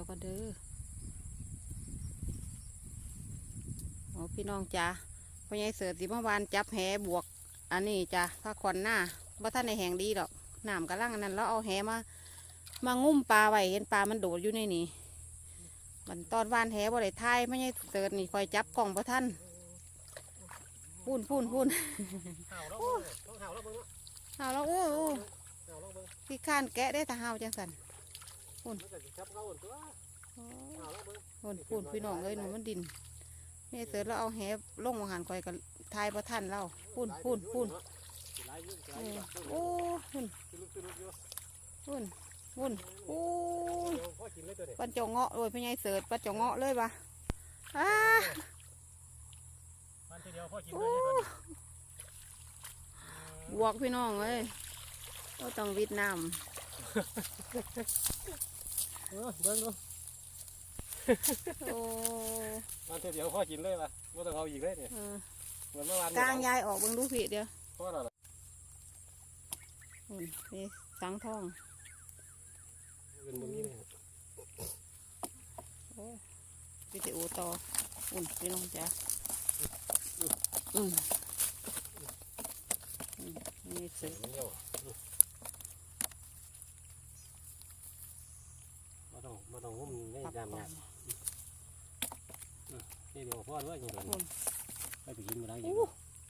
ยวก็เด้อโอ้พี่น้องจ้าพ่อใหญ่เสือสิเมื่อวานจับแหบวก อันนี้จ้ะถ้าควันหน้าว่าท่านในแหงดีดอกน้ำกระลังอันนั้นแล้วเอาแหมา มางุ้มปลาไว้เห็นปลามันโดดอยู่ในนี่มันตอนวานแหบ่ได้ทายไม่ใช่เสือนี่คอยจับกล่องพ่ท่านพูนพูนพูนห่าวแล้วเบิ่งต้องห่าวแล้วเบิ่งเนาะเอาแล้วโอ้โอ้ห่าวแล้วเบิ่งพี่ข้านแกะได้แต่หาวจังสัน มันหุ่นหุ่นพี่น้องเลยหนูมันดินแม่เสือเราเอาแหลงมาหันคอยกับทายพ่ท่านเราพูนพูนพูนสิหลายอยู่สิหเอลายออยู่โอ้พูนสิลุกสิลุกอยู่พูนพูนโอ้ยเดี๋ยวพ่อกินเลยตัวนี้ปันจาเงาะเลยพี่ใหญ่เสือปันจาเงาะเลยปะอ้ามันทีเดียวพ่อกินเลยตัวนี้บวกพี่น้องเลยต้องวิดน้ เออเบิ่งดูำโอ้มันทีเดียวพ่อกินเลยป่ะไม่ต้องเอาอีกเลยเนี่ยเออเหมือนเมื่อวานกลางยายออกเบิ่งดูผิดเดียวพ่อน่ะอุ่นนี่สังทองเป็นแบบนี้เลยโอ้วิดีโอต่ออุ่นพี่น้องจ้ะอืมอืมนี่เสีสืยอมันเดียวมาต้องมาต้องหุ้มใน ปัก ยาม ก่องาน นี่เดียวพ่อด้วยนี่เดี๋ยวอุ่นไปไปกินมาได้ยังอู้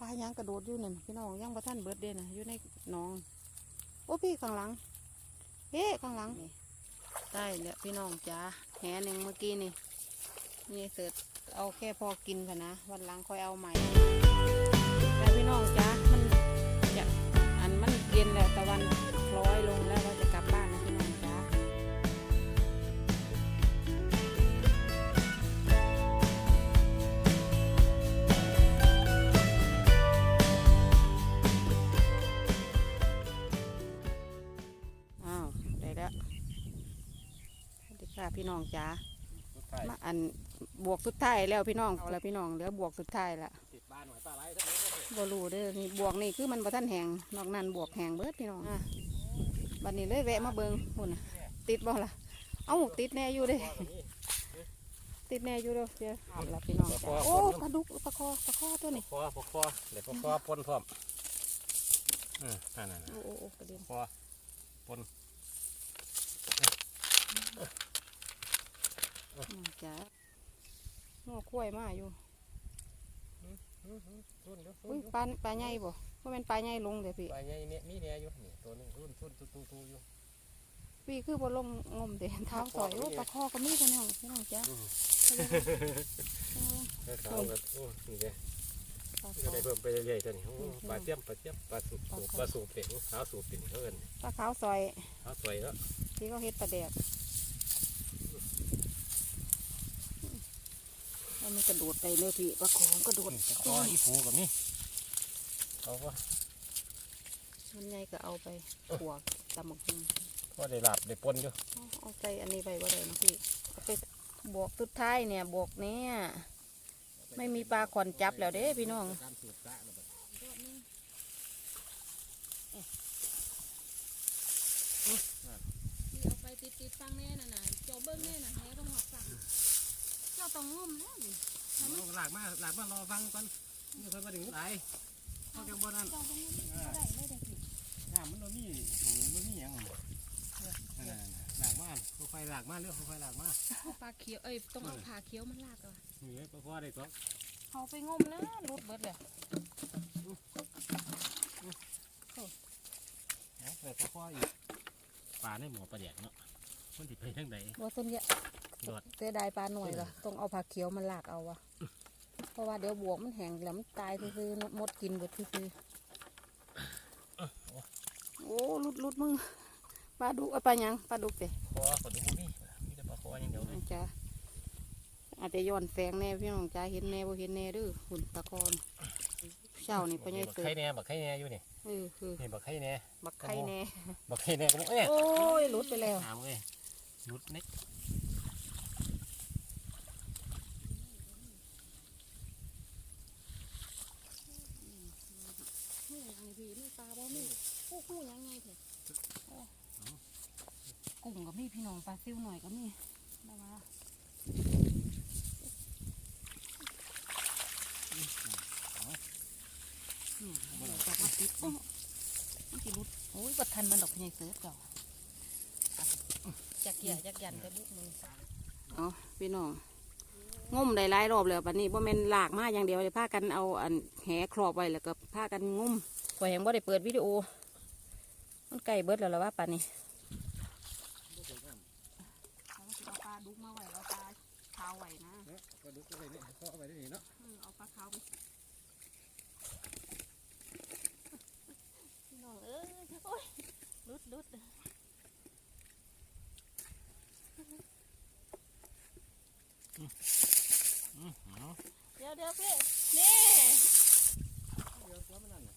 ปลายังกระโดดอยู่นั่นพี่น้องยังประท่านเบิดเดนนะอยู่ในหนอง โอ้พี่ข้างหลังเฮ้ข้างหลังนี่ได้แล้วพี่น้องจ้าแหหนึ่งเมื่อกี้นี่นี่เสร็จเอาแค่พอกินค่ะนะ วันหลังค่อยเอาใหม่แต่พี่น้องจ้ามันจะอันมันเย็นแล้วตะวันคล้อยลงแล้ว พี่น้องจ้าสุดท้ายมาอันบวกสุดท้ายแล้วพี่น้องเอาละพี่น้องเหลือบวกสุดท้ายละติดบ้านหน่อยปลาไหลทั้งนี้ก็บรูเด้อนี่บวกนี่คือมันบ่ทันแหงนอกนั้นบวกแหงเบิดพี่น้องอะบัดนี้เลยแวะมาเบิงหุ่นน่ะติดบ่ล่ะเอ้าติดแน่อยู่เด้ติดแน่อยู่เด้อเดี๋ยวเอาละพี่น้องจ้ะโอ้ปลาดุกปลาคอปลาคอตัวนี้พอพอพอเดี๋ยวพอพอปนพร้อมอืมนั่นนั่นโอ้โอ้โอ้กระเด็นพอปน น้องจ้าโน่คุ้ยมาอยู่รุ่นเดี๋ยวอุ้ยปลาปลาใหญ่บ่ว่าเป็นปลาใหญ่ลงเด้อพี่ปลาใหญ่เนี่ยมีเนี่ยอยู่นี่ตัวนึงรุ่นรุ่นตูตูตูอยู่พี่คือบ่ลงงมเด้เท้าสอยโอ้ปลาคอก็มีพี่น้องพี่น้องจ้าเออแค่ขาวแบบโอ้นี่เลยปลาคก็อได้เพิ่มไปเรื่อยๆตัวนี้ปลาเจียมปลาเจียมปลาสูบปลาสูบเป็นขาวสูบเป็นเขาเอิ้นปลาขาวซอยขาวสวยแล้วที่เขาเฮ็ดปลาแดกแล้ว มันกระโดดไปเลยพี่ปลาของกระโดดคออีปูกับนี่เขาก็มันใหญ่ก็เอาไปขวกตำบักหุ่งก็ได้หลับได้ปนอยู่เอาเอาใส่อันนี้ไปว่าได้นะพี่เอาไปบวกสุดท้ายเนี่ยบวกเนี่ยไม่มีปลาขอนจับแล้วเด้พี่น้องการสูบกะแล้วแบบที่เอาไปติดติดฟังแน่น่ะนะเจ้าเบิ้งแน่น่ะแหต้องหอกสั่งเจ้าต้องงมแล้วนี่ หลากมาหลากมารอฟังก่อนนี่เพิ่นมาถึงไหนเขาจะบ่นั่นเจ้าต้องงมก็ได้ไม่ได้พี่น้ำมันโดนมีหนูมันมีหยังนั่นน่ะหลากมาค่อยๆหลากมาเรื่องค่อยๆหลากมาปลาเขียวเอ้ยต้องเอาผ่าเขียวมันลากก่อนนี่เลยพ่อได้ตัวเขาไปงมแล้วรุดเบิดเลยแต่พ่ออีกปลาในหมอปลาแดกเนาะมันติดไปทั้งใดว่าต้นเนี้ยยอดเสียดายปลาหน่อยละต้องเอาผักเขียวมันลากเอาวะ เพราะว่าเดี๋ยวบวกมันแห้งแล้วมันตายคือๆมดกินหมดคือๆโอ้ลุดลุดมือปลาดุกเอาปลาหยังปลาดุกเตะคอขอดูนี่มีแต่ปลาคออย่างเดียวเลยจ้าอาจจะย้อนแสงแน่พี่น้องจ้าเห็นแน่บ่เห็นแน่เด้อหุ่นตะกอนเช้านี่พ่อใหญ่บักเสือไข่แน่บักไข่แน่อยู่นี่เออคือนี่บักไข่แน่บักไข่แน่บักไข่แน่ก็บอกเอ้ยโอ้ยหลุดไปแล้วถามเลยรุดเน็ก หูยังพี่นี่ ปลาบ่มีหูหูยังไงเถอะกุ้งก็มีพี่น้องปลาซิวหน่อยก็มีได้มาเนี่ยเดี๋ยวจะมาติดโอ้มันสิรุดโอ้ยบัดทันมันดอกพญายเสือเก่าจักเกียจักยันไปบุกมืออ๋อพี่น้องงมได้หลายรอบแล้วบัดนี้บ่แม่นลากมาอย่างเดียวเลยพากันเอาอันแหครอบไว้แล้วก็พากันงม ข่อยยังบ่ได้เปิดวิดีโอ มันไก่เบิดแล้วล่ะว่าป่านนี้เอาปลาดุกมาไว้เอาปลาขาวไว้นะเนาะก็ดูก็ไปนี่ก็เอาไปได้นี่เนาะเอาปลาขาวไปพี่น้องเอ้ยโอ้ยลุดลุดอือเอาเดี๋ยวเดี๋ยวพี่นี่ เดี๋ยวตัวมันนั่นน่ะ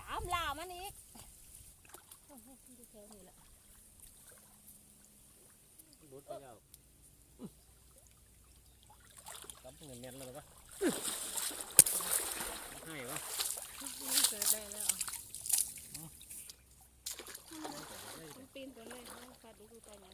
ตามล่ามันอีกโอ้โหดูแถวนี้แหละ ดูดไปแล้วกับเงินเมียนแล้วหรอปะให้วะเกิดได้แล้วมันปีนตัวเลยเอาปลาดุกดูไปไหน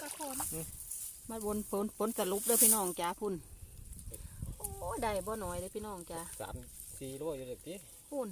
ตะโคน มาบนฝนฝนสรุปเด้อพี่น้องจ้าพุ่นโอ้ได้บ่น้อยเลยพี่น้องจ้าสามสี่โลอยู่เด็กทีพุ่น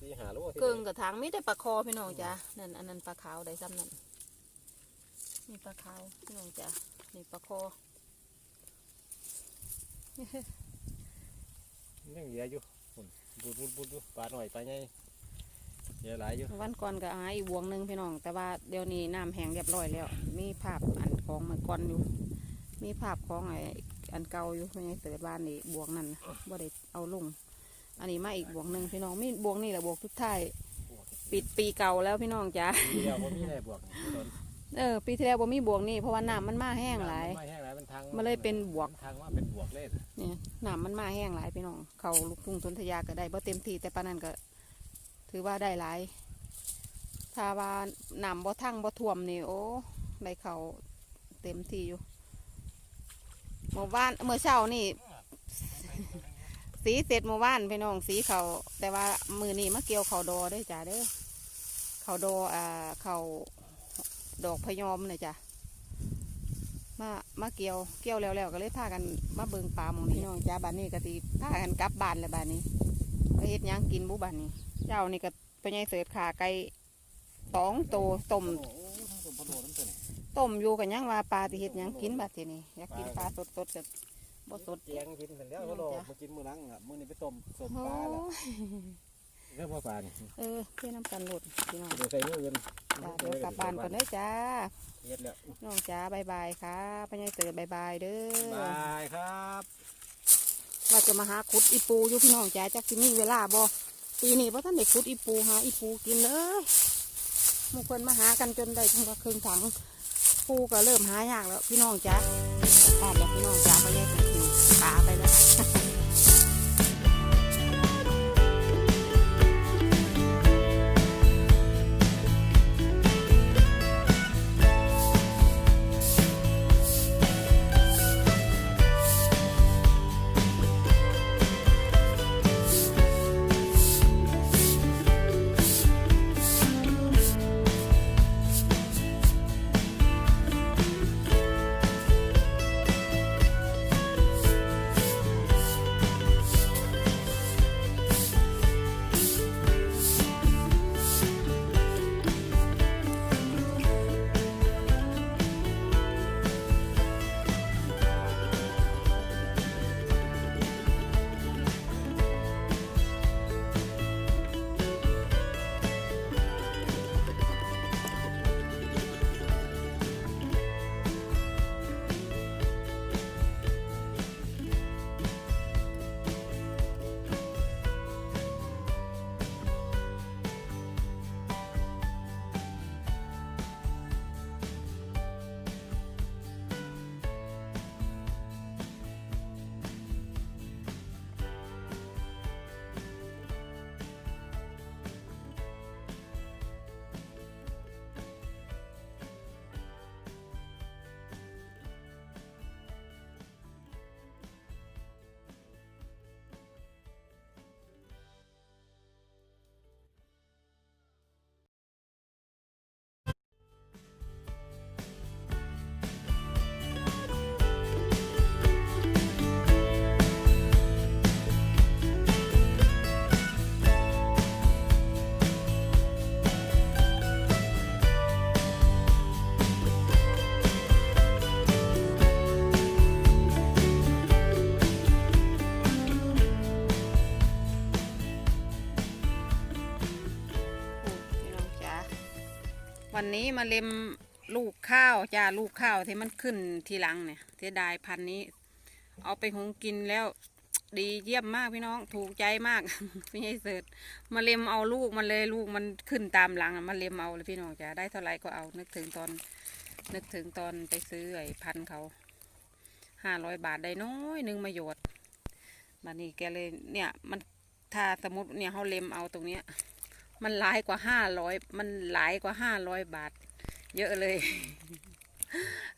สี่ห้าโลเกิงกับทางมีแต่ปลาคอพี่น้องจ้านั่นอันนั้นปลาขาวได้ซ้ำนั่นนี่ปลาขาวพี่น้องจ้านี่ปลาคอยังเหลืออยู่ฝุ่นบูดบูดบูดบูดปลาหน่อยปลาใหญ่ เหลือหลายอยู่วันก่อนก็หาอีกบวงหนึ่งพี่น้อง แต่ว่าเดี๋ยวนี้น้ำแห้งเรียบร้อยแล้ว มีภาพอันของเมื่อก่อนอยู่ มีภาพของไอ้อันเก่าอยู่ไม่ใช่เติดบ้านนี่บวงนั่นน่ะบ่ได้เอาลง อันนี้มาอีกบวงหนึ่งพี่น้องมีบวงนี่แหละบวงทุกท้ายปิดปีเก่าแล้วพี่น้องจ้าปีเดียวผมมีได้บวกนี่โดนเออปีที่แล้วบ่มีบวงนี่เพราะว่าน้ำมันมาแห้งหลายไม่แห้งหลายมันทางมันเลยเป็นบวกทางว่าเป็นบวกเลยเนี่ยน้ำมันมาแห้งหลายพี่น้องเขาลูกทุ่งทนทยาก็ได้บ่เต็มที่แต่ปานนั้นก็ ถือว่าได้หลายถ้าว่าน้ำบ่ทั้งบ่ท่วมนี่โอ้ได้เขาเต็มที่อยู่เมื่อวานเมื่อเช้านี่ สีเสร็จเมื่อวานพี่น้องสีเขาแต่ว่ามือนี่มาเกี่ยวเขาดอได้อจ้าเด้อเขาดออ่าเขาดอกพยอมเลยจ้ะมามาเกี่ยวเกี่ยวแล้วแล้วก็เลยพากันมาเบิงปลาหมองนี้พี่น้องจ้าบ้านนี้ก็ตีพากันกลับบ้านแล้วบ้านนี้เฮ็ดยังกินบุบ้านนี้ เจ้านี่ก็ไปยังเสิร์ชขาไก่สองโตวต้มโอ้โหทั้งสมพโลน้ำตัวนี่ต้มอยู่กันยังว่าปลาที่เฮ็ดหยังกินบัดทีนี้อยากกินปลาสดสดๆก็บ่สดแกงกินเสร็จแล้วพะโลมากินมื้อหลังอะมื้อนี้ไปต้มสมโอ้ปลาแล้วยเรื่องพ่อปลานี่เออเพื่อน้ำกันหลดพี่น้องเดี๋ยวใส่มือกันจ้าเดี๋ยวกลับบ้านก่อนเด้อจ้าเฮ็ดแล้วน้องจ้าบายบายค่ะพญายเสือบายบายเด้อบายครับ ว่าจะมาหาขุดอีปูอยู่พี่น้องจ้าจักสิมีเวลาบ่ ปีนี้เพราะท่านได้ขุดอีปูหาอีปูกินเลยมุคนมาหากันจนได้ทั้งว่าครึ่งถังปูก็เริ่มหายากแล้วพี่น้องจ้าบ้านแล้วพี่น้องจ้าไปแยเสือหิวปลาไปแล้ว นี้มาเล็มลูกข้าวจ้าลูกข้าวที่มันขึ้นทีหลังเนี่ยเสียดายพันนี้ เอาไปหุงกินแล้ว ดีเยี่ยมมากพี่น้องถูกใจมาก พี่ให้เสิร์ชมาเล็มเอาลูกมันเลยลูกมันขึ้นตามหลังมาเล็มเอาเลยพี่น้องจ้าได้เท่าไหร่ก็เอานึกถึงตอน นึกถึงตอนไปซื้อไอ้พันเขาห้าร้อยบาทได้น้อยหนึงมาโยดมานี่แกเลยเนี่ยมันถ้าสมมติเนี่ยเขาเล็มเอาตรงเนี้ย มันหลายกว่าห้าร้อยมันหลายกว่าห้าร้อยบาท เยอะเลย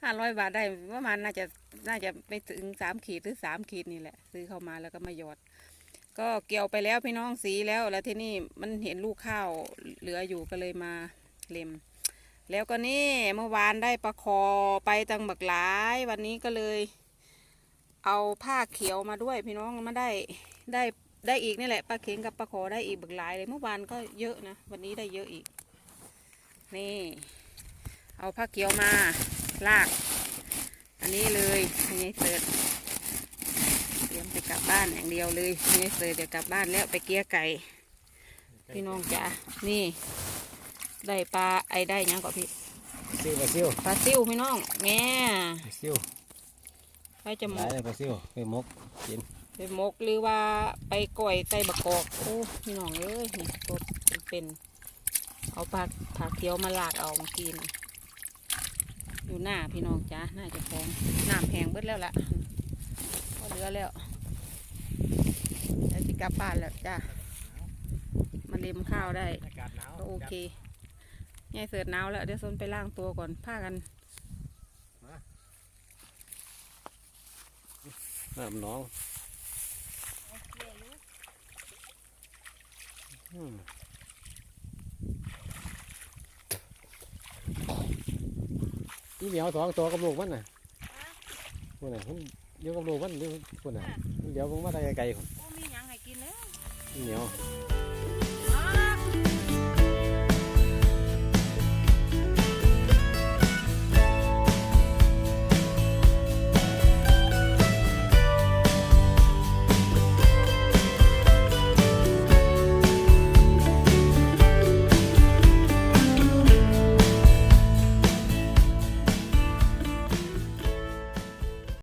ห้าร้อยบาทได้ประมาณน่าจะน่าจะไม่ถึงสามขีดหรือสามขีดนี่แหละ ซื้อเข้ามาแล้วก็มาหยอด ก็เกี่ยวไปแล้วพี่น้องสีแล้วแล้วที่นี่มันเห็นลูกข้าวเหลืออยู่ก็เลยมาเล็ม แล้วก็นี่เมื่อวานได้ปลาคอไปตังบักหลาย วันนี้ก็เลย เอาผ้าเขียวมาด้วยพี่น้องมาได้ได้ ได้อีกนี่แหละปลาเข็งกับปลาคอได้อีกบักหลายเลยเมื่อวานก็เยอะนะ วันนี้ได้เยอะอีก นี่ เอาผ้าเขียวมาลาก อันนี้เลยนี่เสิร์ชเตรียมจะกลับบ้านอย่างเดียวเลยนี่เสิร์ชเดี๋ยวกลับบ้านแล้วไปเกลี้ยไก่ พี่น้องจ๋านี่ ได้ปลาไอ้ได้หยังก็พี่ซิวปลาซิวปลาซิวพี่น้องแง่ปลาซิวไปจะหมหลายกเลยปลาซิวไปมกกิน ไปมกหรือว่าไปก่อยใส่บะกอกโอ้พี่น้องเอ้ยนี่สดเป็นเอาปลาผักเขียวมาลากเอามากิน อยู่หน้าพี่น้องจ้าน่าจะพองน้ำแห้งเบิดแล้วล่ะก็เหลือแล้วแล้วจะกลับบ้านแล้วจ้ามาเล็มข้าวได้ก็โอเคยายเสิร์ชหนาวแล้วเดี๋ยวซนไปล้างตัวก่อนผ้ากันน้ำน้องอืม นี่เหมียวสองตัวกับลูกมันน่ะคนน่ะมันอยู่กับลูกมันอยู่คนน่ะเดี๋ยวผมมาได้ไกลๆคนโอ้มีหยังให้กินแล้วนี่เหมียวโ